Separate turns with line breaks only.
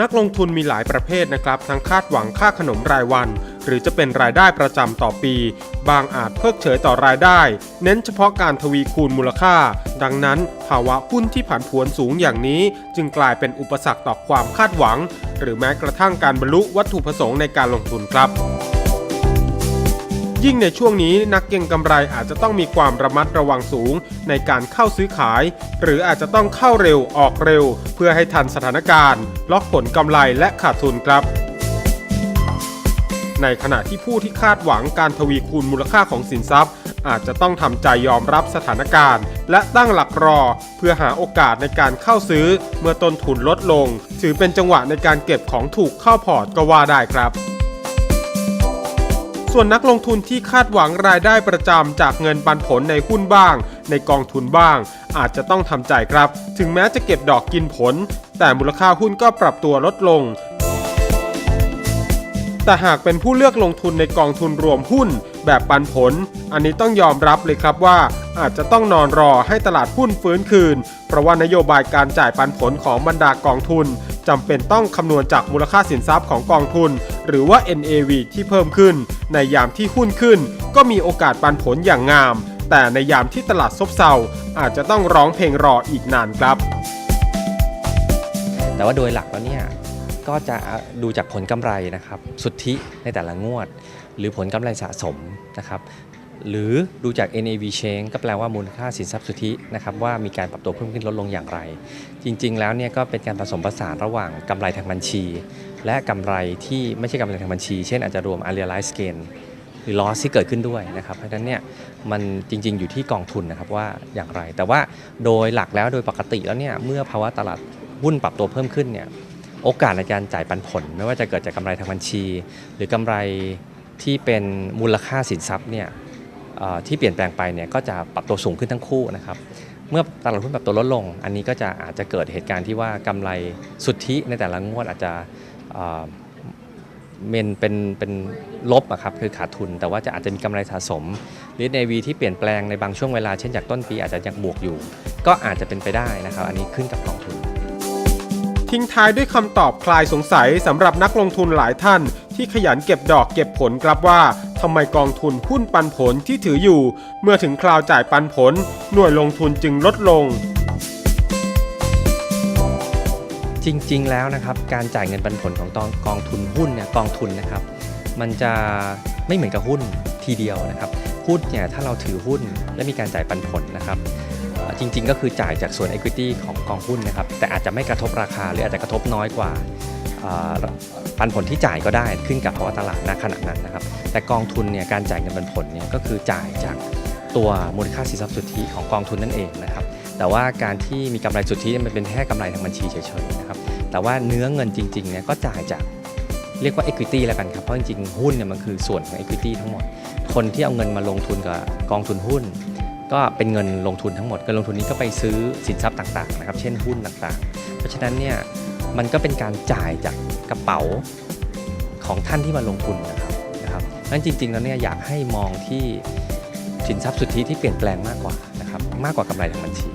นักลงทุนมีหลายประเภทนะครับ ทั้งคาดหวังค่าขนมรายวัน หรือจะเป็นรายได้ประจำต่อปี บางอาจเพิกเฉยต่อรายได้ เน้นเฉพาะการทวีคูณมูลค่า ดังนั้น ภาวะหุ้นที่ผันผวนสูงอย่างนี้ จึงกลายเป็นอุปสรรคต่อความคาดหวัง หรือแม้กระทั่งการบรรลุวัตถุประสงค์ในการลงทุนครับ ยิ่งในช่วงนี้นักเก็งกำไรอาจจะต้องมีความระมัดระวังสูงในการเข้าซื้อขาย หรืออาจจะต้องเข้าเร็วออกเร็ว เพื่อให้ทันสถานการณ์ ล็อกผลกำไรและขาดทุนครับในขณะที่ผู้ที่คาดหวังการทวีคูณมูลค่าของสินทรัพย์ อาจจะต้องทำใจยอมรับสถานการณ์ และตั้งหลักรอ เพื่อหาโอกาสในการเข้าซื้อ เมื่อต้นทุนลดลง ถือเป็นจังหวะในการเก็บของถูกเข้าพอร์ตก็ว่าได้ครับ ส่วนนักลงทุนที่คาดหวังรายได้ประจำจากเงินปันผลในหุ้นบ้าง ในกองทุนบ้าง อาจจะต้องทำใจครับ ถึงแม้จะเก็บดอกกินผล แต่มูลค่าหุ้นก็ปรับตัวลดลง แต่หากเป็นผู้เลือกลงทุนในกองทุนรวมหุ้น แบบปันผล อันนี้ต้องยอมรับเลยครับว่าอาจจะต้องนอนรอให้ตลาดหุ้นฟื้นคืน เพราะว่านโยบายการจ่ายปันผลของบรรดากองทุน จำเป็นต้องคำนวณจากมูลค่าสินทรัพย์ของกองทุน หรือว่า NAV ที่เพิ่มขึ้น ในยามที่หุ้นขึ้น ก็มีโอกาสปันผลอย่างงาม แต่ในยามที่ตลาดซบเซาอาจจะต้องร้องเพลงรออีกนานครับ
แต่ว่าโดยหลักแล้วเนี่ยก็จะดูจากผลกำไรนะครับ สุทธิในแต่ละงวด หรือผลกำไรสะสมนะครับ หรือดูจาก NAV change ก็แปลว่ามูลค่าสินทรัพย์สุทธินะครับว่ามีการปรับตัวเพิ่มขึ้นลดลงอย่างไร จริง ๆ แล้วเนี่ยก็เป็นการผสมผสานระหว่างกำไรทางบัญชี และกำไรที่ไม่ใช่กำไรทางบัญชี เช่นอาจจะรวม unrealized gain หรือ loss ที่เกิดขึ้นด้วยนะครับเพราะฉะนั้นเนี่ยมันจริง ๆ อยู่ที่กองทุนนะครับว่าอย่างไร แต่ว่าโดยหลักแล้วโดยปกติแล้วเนี่ยเมื่อภาวะตลาดหุ้นปรับตัวเพิ่มขึ้นเนี่ยโอกาสในการจ่ายปันผล ไม่ว่าจะเกิดจากกำไรทางบัญชี หรือกำไรที่เป็นมูลค่าสินทรัพย์เนี่ย ที่เปลี่ยนแปลงไปเนี่ยก็จะปรับตัวสูงขึ้นทั้งคู่นะครับเมื่อตลาดหุ้นปรับตัวลดลง อันนี้ก็จะอาจจะเกิดเหตุการณ์ที่ว่ากำไรสุทธิในแต่ละงวดอาจจะเมนเป็นเป็นลบอะครับคือขาดทุน แต่ว่าจะอาจจะมีกำไรสะสมหรือ NAV ที่เปลี่ยนแปลงในบางช่วงเวลาเช่นจากต้นปีอาจจะยังบวกอยู่ ก็อาจจะเป็นไปได้นะครับ อันนี้ขึ้นกับกองทุน
ทิ้งท้ายด้วยคำตอบคลายสงสัยสำหรับนักลงทุนหลายท่าน ที่ขยันเก็บดอกเก็บผลครับว่า ทำไมกองทุนหุ้นปันผลที่ถืออยู่ เมื่อถึงคราวจ่ายปันผล หน่วยลงทุนจึงลดลง
จริง ๆ แล้วนะครับการจ่ายเงินปันผลของตองกองทุนหุ้นเนี่ยกองทุนนะครับ มันจะไม่เหมือนกับหุ้นทีเดียวนะครับหุ้นเนี่ยถ้าเราถือหุ้นและมีการจ่ายปันผลนะครับจริง ๆ ก็คือจ่ายจากส่วน Equity ของกองหุ้นนะครับ แต่อาจจะไม่กระทบราคาหรืออาจจะกระทบน้อยกว่า ปันผลที่จ่ายก็ได้ขึ้นกับภาวะตลาดณขณะนั้นนะครับ แต่กองทุนเนี่ยการจ่ายเงินปันผลเนี่ยก็คือจ่ายจากตัวมูลค่าสินทรัพย์สุทธิของกองทุนนั่นเองนะครับ แต่ว่าการที่มีกำไรสุทธิมันเป็นแค่กำไรทางบัญชีเฉยๆนะครับ แต่ว่าเนื้อเงินจริงๆเนี่ยก็จ่ายจากเรียกว่า equity แล้วกันครับ เพราะจริงๆ หุ้นเนี่ยมันคือส่วนของ equity ทั้งหมด คนที่เอาเงินมาลงทุนกับกองทุนหุ้น ก็เป็นเงินลงทุนทั้งหมดเงินลงทุนนี้ก็ไปซื้อสินทรัพย์ต่างๆนะครับ เช่นหุ้นต่างๆ เพราะฉะนั้นเนี่ย มันก็เป็นการจ่ายจากกระเป๋าของท่านที่มาลงทุนนะครับนะครับนั้นจริงๆแล้วเนี่ยอยากให้มองที่สินทรัพย์สุทธิที่เปลี่ยนแปลงมากกว่านะครับมากกว่ากำไรทางบัญชี